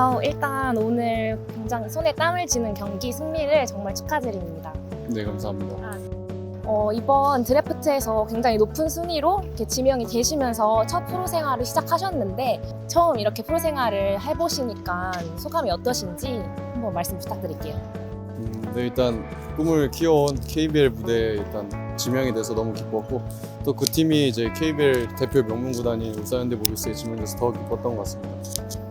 안녕하세요. 일단 오늘 굉장히 손에 땀을 쥐는 경기 승리를 정말 축하드립니다. 네, 감사합니다. 어, 이번 드래프트에서 굉장히 높은 순위로 이렇게 지명이 되시면서 첫 프로 생활을 시작하셨는데 처음 이렇게 프로 생활을 해보시니까 소감이 어떠신지 한번 말씀 부탁드릴게요. 음, 네, 일단 꿈을 키워온 KBL 무대에 일단 지명이 돼서 너무 기뻤고 또 그 팀이 이제 KBL 대표 명문 구단인 울산현대 모비스에 지명돼서 더 기뻤던 것 같습니다.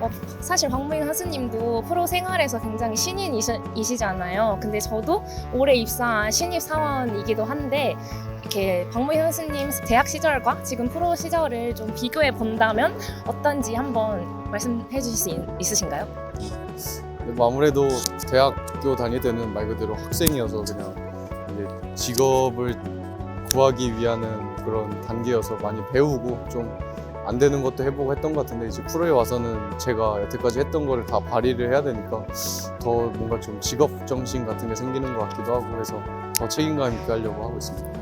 어, 사실 황무인 선수님도 프로 생활에서 굉장히 신인이시잖아요. 근데 저도 올해 입사한 신입 사원이기도 한데 이렇게 박무인 선수님 대학 시절과 지금 프로 시절을 좀 비교해 본다면 어떤지 한번 말씀해 주실 수 있, 있으신가요? 근데 뭐 아무래도 대학교 다닐 때는 말 그대로 학생이어서 그냥 이제 직업을 구하기 위한 그런 단계여서 많이 배우고 좀 안 되는 것도 해보고 했던 것 같은데 이제 프로에 와서는 제가 여태까지 했던 거를 다 발휘를 해야 되니까 더 뭔가 좀 직업 정신 같은 게 생기는 것 같기도 하고 해서 더 책임감 있게 하려고 하고 있습니다.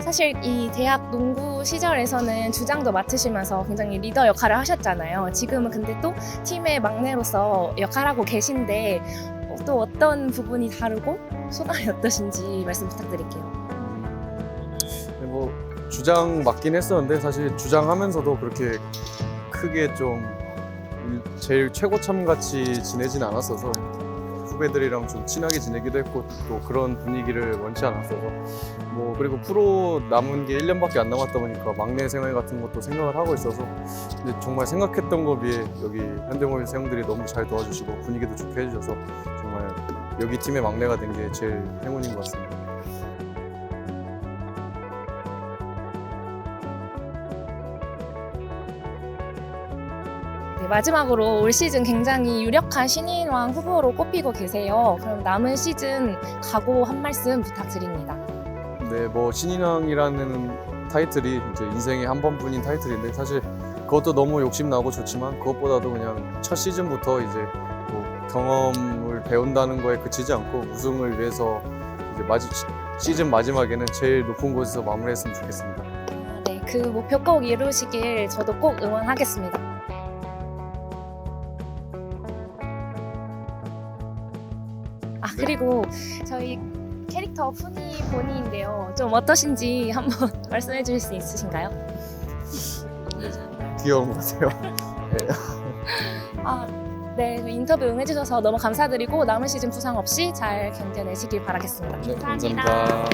사실 이 대학 농구 시절에서는 주장도 맡으시면서 굉장히 리더 역할을 하셨잖아요. 지금은 근데 또 팀의 막내로서 역할하고 계신데 어, 또 어떤 부분이 다르고 소감이 어떠신지 말씀 부탁드릴게요. 근데 뭐 주장 맞긴 했었는데 사실 주장하면서도 그렇게 크게 좀 일- 제일 최고참 같이 지내진 않았어서 후배들이랑 좀 친하게 지내기도 했고 또 그런 분위기를 원치 않았어서 뭐 그리고 프로 남은 게 1년밖에 안 남았다 보니까 막내 생활 같은 것도 생각을 하고 있어서 근데 정말 생각했던 거 비해 여기 현대모비스 형들이 너무 잘 도와주시고 분위기도 좋게 해주셔서 정말 여기 팀의 막내가 된 게 제일 행운인 것 같습니다. 네, 마지막으로 올 시즌 굉장히 유력한 신인왕 후보로 꼽히고 계세요. 그럼 남은 시즌 각오 한 말씀 부탁드립니다. 네, 뭐 신인왕이라는 타이틀이 이제 인생에 한 번뿐인 타이틀인데 사실 그것도 너무 욕심 나고 좋지만 그것보다도 그냥 첫 시즌부터 이제 뭐 경험 을 배운다는 거에 그치지 않고 우승을 위해서 이제 마지, 시즌 마지막에는 제일 높은 곳에서 마무리했으면 좋겠습니다. 네, 그 목표 꼭 이루시길 저도 꼭 응원하겠습니다. 아 그리고 저희 캐릭터 푸니 보니인데요. 좀 어떠신지 한번 말씀해 주실 수 있으신가요? 귀여운 것 같아요. 아, 네, 그 인터뷰 응해주셔서 너무 감사드리고 남은 시즌 부상 없이 잘 견뎌내시길 바라겠습니다. 네, 감사합니다.